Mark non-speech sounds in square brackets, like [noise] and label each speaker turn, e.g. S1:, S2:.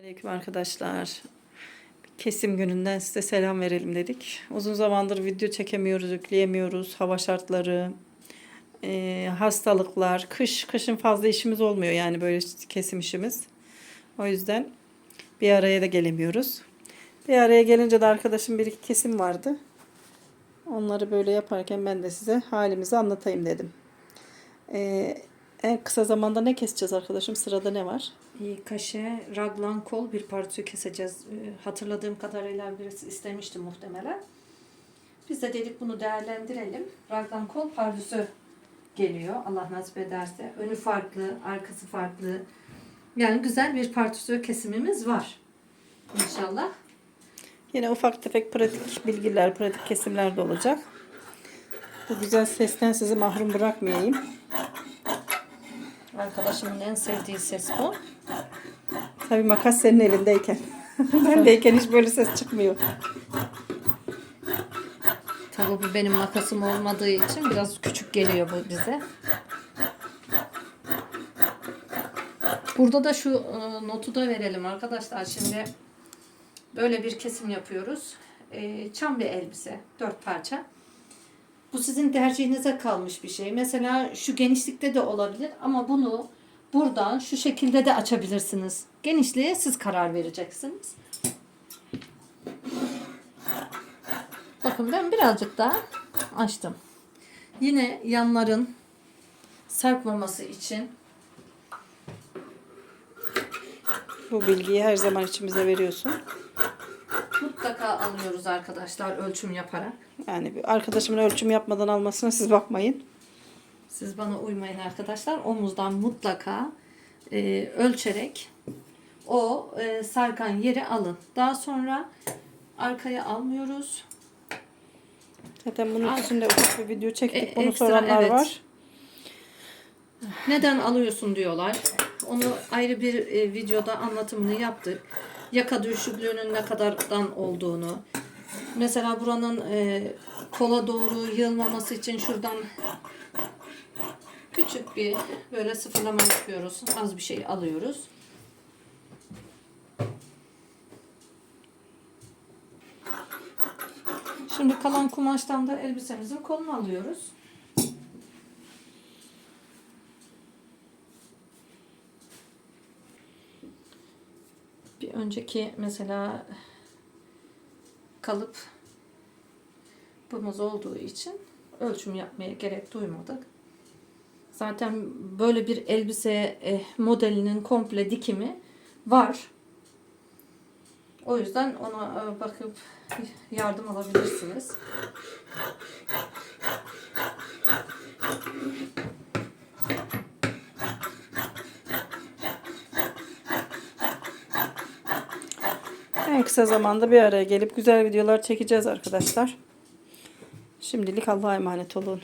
S1: Aleyküm arkadaşlar. Kesim gününden size selam verelim dedik. Uzun zamandır video çekemiyoruz, yükleyemiyoruz. Hava şartları, e, hastalıklar, kış, kışın fazla işimiz olmuyor yani böyle kesim işimiz. O yüzden bir araya da gelemiyoruz. Bir araya gelince de arkadaşım bir iki kesim vardı. Onları böyle yaparken ben de size halimizi anlatayım dedim. E, en kısa zamanda ne keseceğiz arkadaşım? Sırada ne var?
S2: Kaşe, raglan kol bir parça keseceğiz. Ee, Hatırladığım kadarıyla birisi istemişti muhtemelen. Biz de dedik bunu değerlendirelim. Raglan kol pardüsü geliyor Allah nasip ederse. Önü farklı, arkası farklı. Yani güzel bir pardüsü kesimimiz var. İnşallah.
S1: Yine ufak tefek pratik bilgiler, pratik kesimler de olacak. Bu güzel sesten sizi mahrum bırakmayayım.
S2: Arkadaşımın en sevdiği ses bu.
S1: Tabii makas senin elindeyken. [laughs] Bendeyken hiç böyle ses çıkmıyor.
S2: Tabii bu benim makasım olmadığı için biraz küçük geliyor bu bize. Burada da şu e, notu da verelim arkadaşlar. Şimdi böyle bir kesim yapıyoruz. E, çam bir elbise. Dört parça. Bu sizin tercihinize kalmış bir şey. Mesela şu genişlikte de olabilir ama bunu buradan şu şekilde de açabilirsiniz. Genişliğe siz karar vereceksiniz. Bakın ben birazcık daha açtım. Yine yanların sarkmaması için
S1: Bu bilgiyi her zaman içimize veriyorsun.
S2: Mutlaka alıyoruz arkadaşlar ölçüm yaparak.
S1: Yani bir arkadaşımın ölçüm yapmadan almasına siz bakmayın.
S2: Siz bana uymayın arkadaşlar. Omuzdan mutlaka e, ölçerek o e, sarkan yeri alın. Daha sonra arkaya almıyoruz.
S1: Zaten bunun
S2: Al.
S1: üstünde ufak bir video çektik.
S2: E,
S1: Bunu
S2: ekstra,
S1: soranlar
S2: evet.
S1: var.
S2: Neden alıyorsun diyorlar. Onu ayrı bir e, videoda anlatımını yaptık. Yaka düşüklüğünün ne kadardan olduğunu. Mesela buranın e, kola doğru yığılmaması için şuradan küçük bir böyle sıfırlama yapıyoruz. Az bir şey alıyoruz. Şimdi kalan kumaştan da elbisemizin kolunu alıyoruz. Bir önceki mesela kalıp bumuz olduğu için ölçüm yapmaya gerek duymadık. Zaten böyle bir elbise eh, modelinin komple dikimi var. O yüzden ona e, bakıp yardım alabilirsiniz.
S1: En kısa zamanda bir araya gelip güzel videolar çekeceğiz arkadaşlar. Şimdilik Allah'a emanet olun.